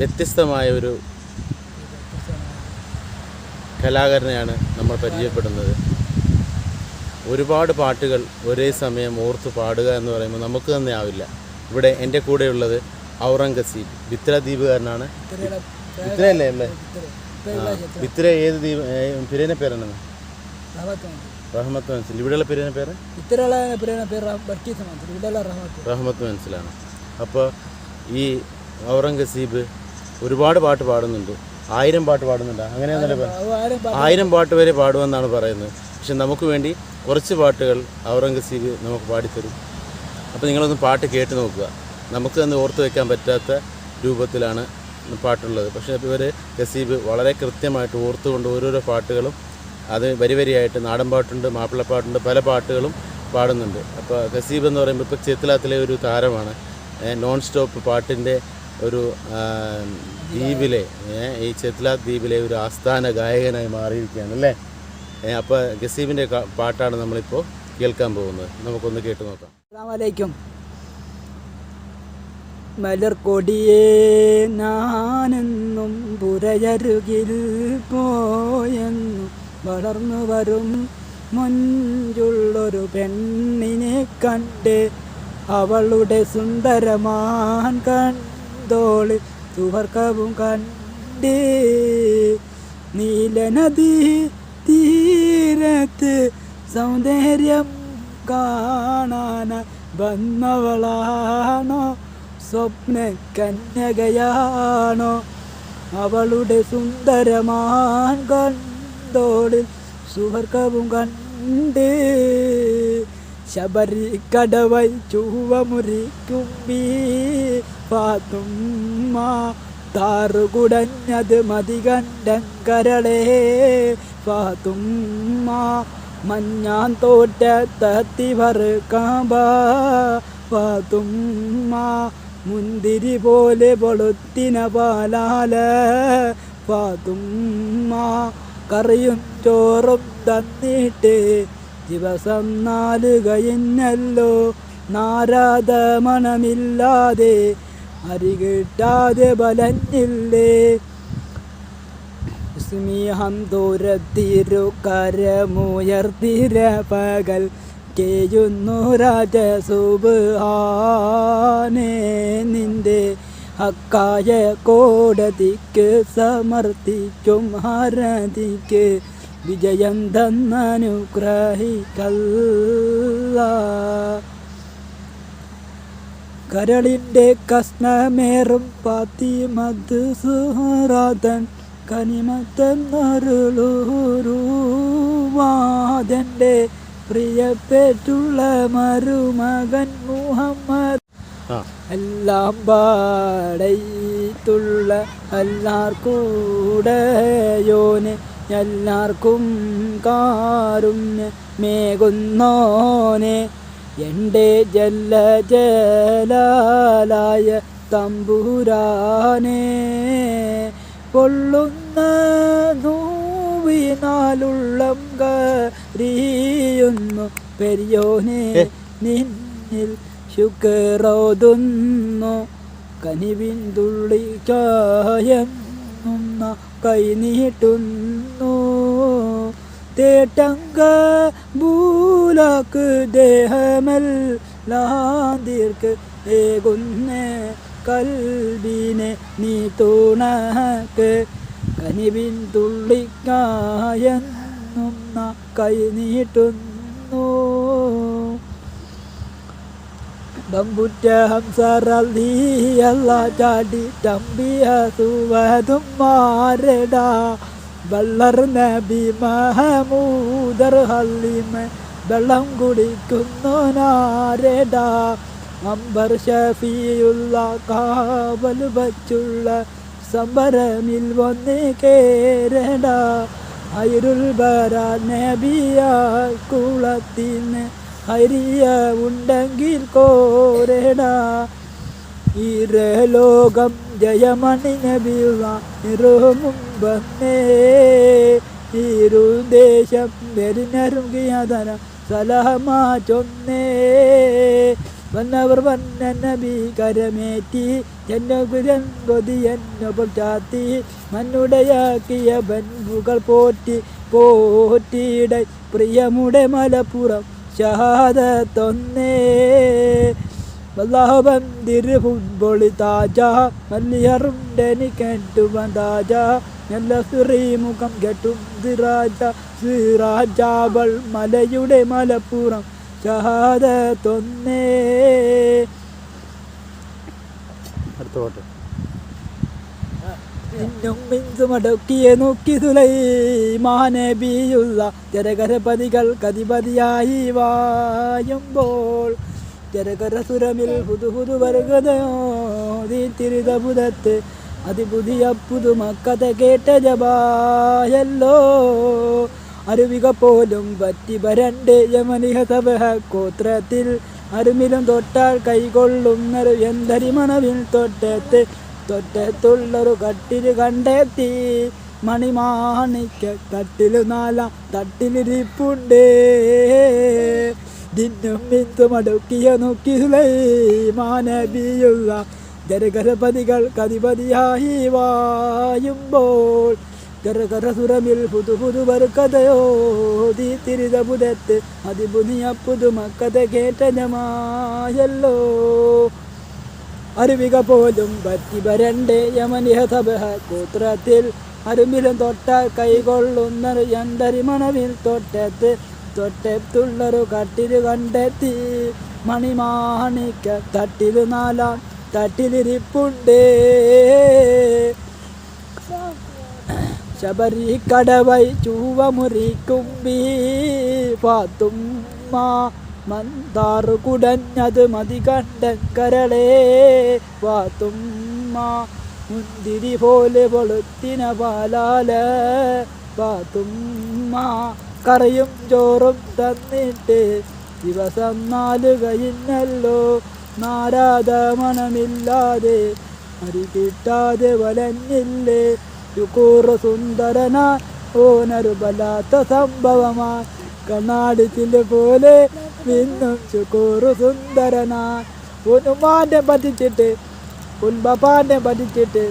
വ്യത്യസ്തമായ ഒരു കലാകാരനെയാണ് നമ്മൾ പരിചയപ്പെടുന്നത്. ഒരുപാട് പാട്ടുകൾ ഒരേ സമയം ഓർത്ത് പാടുക എന്ന് പറയുമ്പോൾ നമുക്ക് തന്നെ ആവില്ല. ഇവിടെ എന്റെ കൂടെയുള്ളത് ഔറംഗസീബ് ബിത്ര ദ്വീപുകാരനാണ്. ബിത്രയല്ലേ അല്ലേ ബിത്ര ഏത് ദ്വീപ് പിരേനെ പേരാണ് റഹ്മത്ത് മനസ്സിൽ ഇവിടെയുള്ള പിരേനെ പേര്? റഹ്മത്ത്. മനസ്സിലാണ് അപ്പോൾ ഈ ഔറംഗസീബ് ഒരുപാട് പാട്ട് പാടുന്നുണ്ട്. ആയിരം പാട്ട് പാടുന്നുണ്ട്. അങ്ങനെയാണല്ലേ ആയിരം പാട്ട് വരെ പാടുമെന്നാണ് പറയുന്നത്. പക്ഷെ നമുക്ക് വേണ്ടി കുറച്ച് പാട്ടുകൾ ഔറംഗസീബ് നമുക്ക് പാടിത്തരും. അപ്പോൾ നിങ്ങളൊന്ന് പാട്ട് കേട്ട് നോക്കുക. നമുക്ക് തന്നെ ഓർത്ത് വെക്കാൻ പറ്റാത്ത രൂപത്തിലാണ് പാട്ടുള്ളത്. പക്ഷേ ഇവർ ഗസീബ് വളരെ കൃത്യമായിട്ട് ഓർത്തുകൊണ്ട് ഓരോരോ പാട്ടുകളും അത് വരി വരിയായിട്ട് നാടൻ പാട്ടുണ്ട് മാപ്പിളപ്പാട്ടുണ്ട് പല പാട്ടുകളും പാടുന്നുണ്ട്. അപ്പോൾ ഗസീബ് എന്ന് പറയുമ്പോൾ ഇപ്പോൾ ചെത്തിലാത്തിലെ ഒരു താരമാണ്. നോൺ സ്റ്റോപ്പ് പാട്ടിന്റെ ഒരു ദ്വീപിലെ ഈ ചെത്ലാ ദ്വീപിലെ ഒരു ആസ്ഥാന ഗായകനായി മാറിയിരിക്കുകയാണ് അല്ലേ? അപ്പോൾ ഗസീബിന്റെ പാട്ടാണ് നമ്മളിപ്പോൾ കേൾക്കാൻ പോകുന്നത്. നമുക്കൊന്ന് കേട്ട് നോക്കാം. അസ്സലാമലൈക്കും. മലർക്കൊടിയേ നാനെന്നും പുരയരുകിൽ പോയെന്നു. വളർന്നു വരും മുഞ്ചുള്ളൊരു പെണ്ണിനെ കണ്ട് അവളുടെ സുന്ദരമാൻ കണ്ടോളി തുവർക്കവും കണ്ടേ നീലനദി തീരത്ത് സൗന്ദര്യം കാണാൻ വന്നവളാണോ? സ്വപ്ന കന്യകയാണോ? അവളുടെ സുന്ദരമാൻ കണ്ടോളിൽ സുവർക്കവും കണ്ട് ശബരി കടവൈ ചൂവമുറിക്കുമ്പീ പാത്തുമ്മ താറുകുടഞ്ഞത് മതി കണ്ടങ്കരളേ പാത്തുമ്മ മഞ്ഞാൻ തോറ്റ തത്തി വറുക്കാമ്പ പാത്തുമ്മ മുന്തിരി പോലെ പൊളുത്തിന പാലാല. പാത്തുമ്മ കറിയും ചോറും തന്നിട്ട് ദിവസം നാല് കഴിഞ്ഞല്ലോ നാരാധ മണമില്ലാതെ അരി കിട്ടാതെ ബലഞ്ഞില്ലേ? സ്നേഹം ദൂരത്തിരു കരമുയർത്തിര പകൽ കേയുന്നു രാജസുബാനേ നിന്റെ അക്കായ കോടതിക്ക് സമർപ്പിക്കും ഹരതിക്ക് വിജയം തന്നനുഗ്രഹിക്കല്ല. കരളിന്റെ കഷ്ണമേറും പാത്തി സുഹറാതൻ കനിമത്തന്നരുളൂരുവാദന്റെ പ്രിയപ്പെട്ടുള്ള മരുമകൻ മുഹമ്മദ്. എല്ലാം പാടയിത്തുള്ള എല്ലാർക്കൂടെയോന് എല്ലാവർക്കും കാരുണ്യ മേകുന്നോനെ എന്റെ ജല്ല ജലാലായ തമ്പുരാനെ കൊള്ളുന്ന നൂവിനാലുള്ളം കരിയുന്നു പെരിയോനെ. നിന്നിൽ ശുക്രോതുന്നു കനിവിൻ തുള്ളി ചായുന്ന കൈ നീട്ടുന്നു. തേട്ടങ്ക ബൂലാക്ക് ദേഹമെല്ലാന്തീർക്ക് ഏകുന്ന കൽബിനെ നീ തുണക്ക്. കനിവിൻ തുള്ളിക്കായെന്ന കൈ നീട്ടുന്നു. ബമ്പുറ്റ ഹംസറലിയല്ല ചാടി തമ്പിയ സുവതും മാരടാ. വള്ളർ നബി മഹമൂദർ ഹല്ലിമ വെള്ളം കുടിക്കുന്നു നാരടാ. അംബർ ഷഫിയുള്ള കാവൽ വച്ചുള്ള സംബരമിൽ വന്ന് കേരടാ. അയിരുൾ ബര നബിയ കുളത്തിന് ഹരിയ ഉണ്ടെങ്കിൽ കോരടാ. ഇരലോകം ജയമണി ഇരു ഇരുദേശം വെരിനരുകിയതന സലഹമാ ചൊന്നേ. വന്നവർ വന്ന നബി കരമേറ്റി ജന്നകുലൻ കൊതി എന്നപ്പോൾ ചാത്തി മണ്ണുടയാക്കിയ ബൻപുകൾ പോറ്റി പോറ്റിയിട പ്രിയമുടെ മലപ്പുറം ഷഹാദത്തൊന്നേ. വല്ലാഹബൻ തിരു ഫുട്ബോളി താജ മല്ലിയറുണ്ടനി കെട്ടുവൻ വന്താജ നല്ല ശ്രീമുഖം കെട്ടും സിറാജ സിറാജാബൾ മലയുടെ മലപ്പുറം ഷഹാദത്തൊന്നേ അടുത്ത പാട്ട്. ഇന്നും മിഞ്ചുമടക്കിയെ നോക്കി തുലൈ മാനബിയുള്ള ജരകരപതികൾ കതിപതിയായി വായുമ്പോൾ ജരകര സുരമിൽ പുതു പുതു വർഗതയോ തിരിത പുതത്ത് അതിപുതിയ പുതുമക്കഥ കേട്ട ജപായല്ലോ. അരുവിക പോലും പറ്റി വരണ്ട് യമനിഹ സഭ കോത്രത്തിൽ അരുമിലും തൊട്ടാൽ കൈകൊള്ളുന്നൊരു എന്തരി മണവിൽ തൊട്ടത്ത് തൊട്ടത്തുള്ളൊരു കട്ടിൽ കണ്ടെത്തി. മണിമാണിക്ക കട്ടിൽ നാലാം തട്ടിലിരിപ്പുണ്ട്. ദിന്നും മിന്തും അടുക്കിയ നോക്കി സുലൈമാനബിയുള്ള ജരകരപതികൾ കതിപതിയായി വായുമ്പോൾ കരകരസുരമിൽ പുതു പുതു തിരിത പുതത്ത് അതിപുതിയ പുതുമക്കഥ കേട്ടനമായല്ലോ അരുവിക പോലും പറ്റി വരണ്ടേ യമനിഹ സഭ കൂത്രത്തിൽ അരുമിലും തൊട്ടാൽ കൈകൊള്ളുന്ന യന്തരിമണവിൽ തൊട്ടത്ത് തൊട്ടത്തുള്ളൊരു കട്ടിൽ കണ്ടെത്തി. മണിമാണിക്ക തട്ടിൽ നാലാം തട്ടിലിരിപ്പുണ്ട്. ശബരി കടവൈ ചൂവമുറിക്കുമ്പി പാത്തുമ്മ മന്ദാറു കുടഞ്ഞത് മതി കണ്ടൻ കരളേ. പാത്തുമ്മ മുന്തിരി പോലെ പൊളുത്തിന പാലാല. പാത്തുമ്മ കറിയും ചോറും തന്നിട്ട് ദിവസം നാല് കഴിഞ്ഞല്ലോ നാരാധ മണമില്ലാതെ അരി കിട്ടാതെ വലഞ്ഞില്ലേ. ചുക്കൂറ സുന്ദരന ഓനൊരു വല്ലാത്ത സംഭവമാ. കണ്ണാടിച്ചിൽ പോലെ നിന്നും ചുക്കൂറ് സുന്ദരനാ. ഉനുമാന്റെ പറ്റിച്ചിട്ട് ഉൻപപ്പാന്റെ പറ്റിച്ചിട്ട്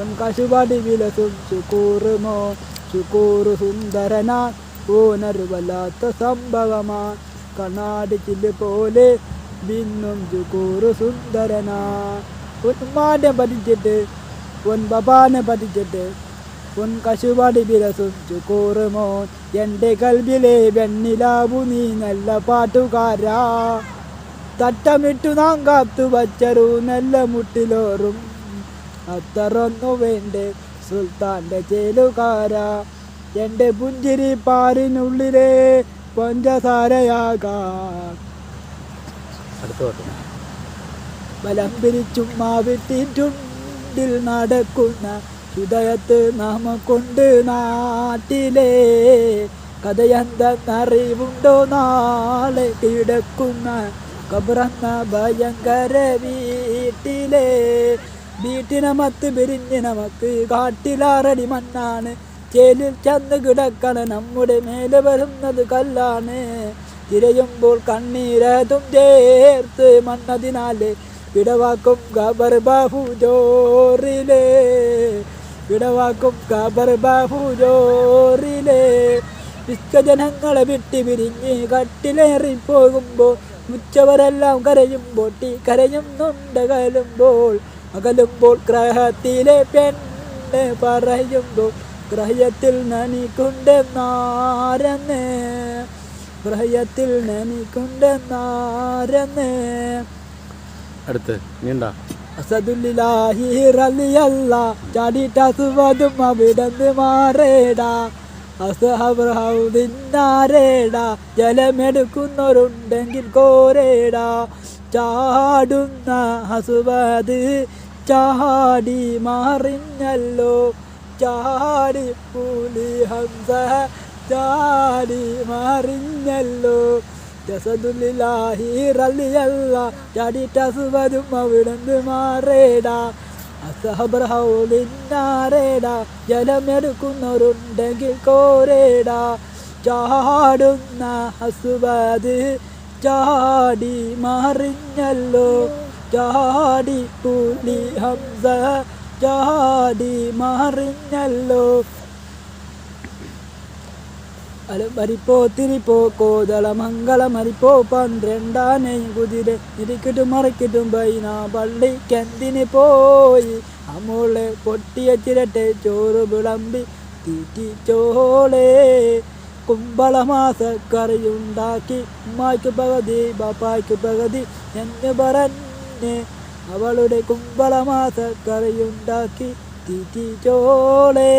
ഉൻ കശുപാടി വിലസും ചുക്കൂറുമോ ചുക്കൂറ് സുന്ദരനാ ഓനൊരു സംഭവമാ കണ്ണാടിച്ചിൽ പോലെ പിന്നും ശുക്കൂറ് സുന്ദരനാ ഉന്മാനെ പറ്റിച്ചിട്ട് ഉൻ ബബാനെ പറ്റിച്ചിട്ട് ഉൻ കശുപാടി വിരസും ചുക്കൂറുമോൻ എന്റെ കൽബിലെ വെണ്ണിലാവു നീ നല്ല പാട്ടുകാരാ. തട്ടമിട്ടു നാം കാത്തു വച്ചരു നല്ല മുട്ടിലോറും. അത്തറൊന്നു വേണ്ടേ സുൽത്താന്റെ ചേലുകാരാ. എന്റെ പുഞ്ചിരി പാറിനുള്ളിലെ പഞ്ചസാരയാകാം. ബലം പിരിച്ചും മാവിട്ടിട്ടുണ്ടിൽ നടക്കുന്ന ഹൃദയത്ത് നാമ കൊണ്ട് നാട്ടിലെ കഥയെന്തെന്നറിവുണ്ടോ? നാളെ കിടക്കുന്ന കബറന്ന ഭയങ്കര വീട്ടിലെ വീട്ടിനമത്ത് പിരിഞ്ഞ് നമുക്ക് കാട്ടിലാറടി മണ്ണാണ് ചേലിൽ ചെന്ന് കിടക്കണ നമ്മുടെ മേലെ വരുന്നത് കല്ലാണ്. തിരയുമ്പോൾ കണ്ണീരതും ചേർത്ത് മണ്ണതിനാൽ വിടവാക്കും ഖബർ ബാഹു ജോറിലേ. വിടവാക്കും ഖബർ ബാഹു ജോറിലേ. വിശ്വജനങ്ങളെ വിട്ടി പിരിഞ്ഞ് കട്ടിലേറി പോകുമ്പോൾ ഉച്ചവരെല്ലാം കരയുമ്പോൾ ടീ കരയുന്നുണ്ട് കലുമ്പോൾ. അകലുമ്പോൾ ഗ്രഹത്തിലെ പെണ്ണ് പറയുമ്പോൾ ഗ്രഹത്തിൽ നനിക്കുണ്ടെന്നാരെന്ന്? ഗ്രഹയത്തിൽ നനിക്കുണ്ടെന്നാരെന്ന്? അടുത്ത് നീണ്ട. അസദുല്ലാഹി ചാടിട്ട സുവതും അവിടന്ന് മാറേടാ. അസഹബ്രഹൗദിന്നാരേടാ ജലമെടുക്കുന്നവരുണ്ടെങ്കിൽ കോരേടാ. ചാടുന്ന ഹസുവത് ചാടി മാറിഞ്ഞല്ലോ. ചാടി പൂലി ഹംസ ചാടി മാറിഞ്ഞല്ലോ. ജസദുലിലാഹിറിയല്ല ചാടി ചാടിട്ടസുവതും അവിടുന്ന് മാറേടാ. അസഹബ്രഹൗലിന്നാരേടാ ജലമെടുക്കുന്നവരുണ്ടെങ്കിൽ കോരേടാ. ചാടുന്ന ഹസുവത് ചാടി മറിഞ്ഞല്ലോ. ചാടി പുലി ഹംസ ചാടി മറിഞ്ഞല്ലോ. അലമരിപ്പോ തിരിപ്പോ കോതള മംഗള മരിപ്പോ പന്ത്രണ്ടാനയും കുതിര. ഇരിക്കട്ടും മറിക്കട്ടും പൈന പള്ളിക്കെന്തിന് പോയി. അമ്മോളെ പൊട്ടിയ ചിരട്ടെ ചോറ് വിളമ്പി തീറ്റിച്ചോളെ കുമ്പളമാസക്കറിയുണ്ടാക്കി ഉമ്മായ്ക്ക് പകുതി ബാപ്പായ്ക്ക് പകുതി എന്ന് പറഞ്ഞ് അവളുടെ കുമ്പളമാസക്കറിയുണ്ടാക്കി തീറ്റിച്ചോളേ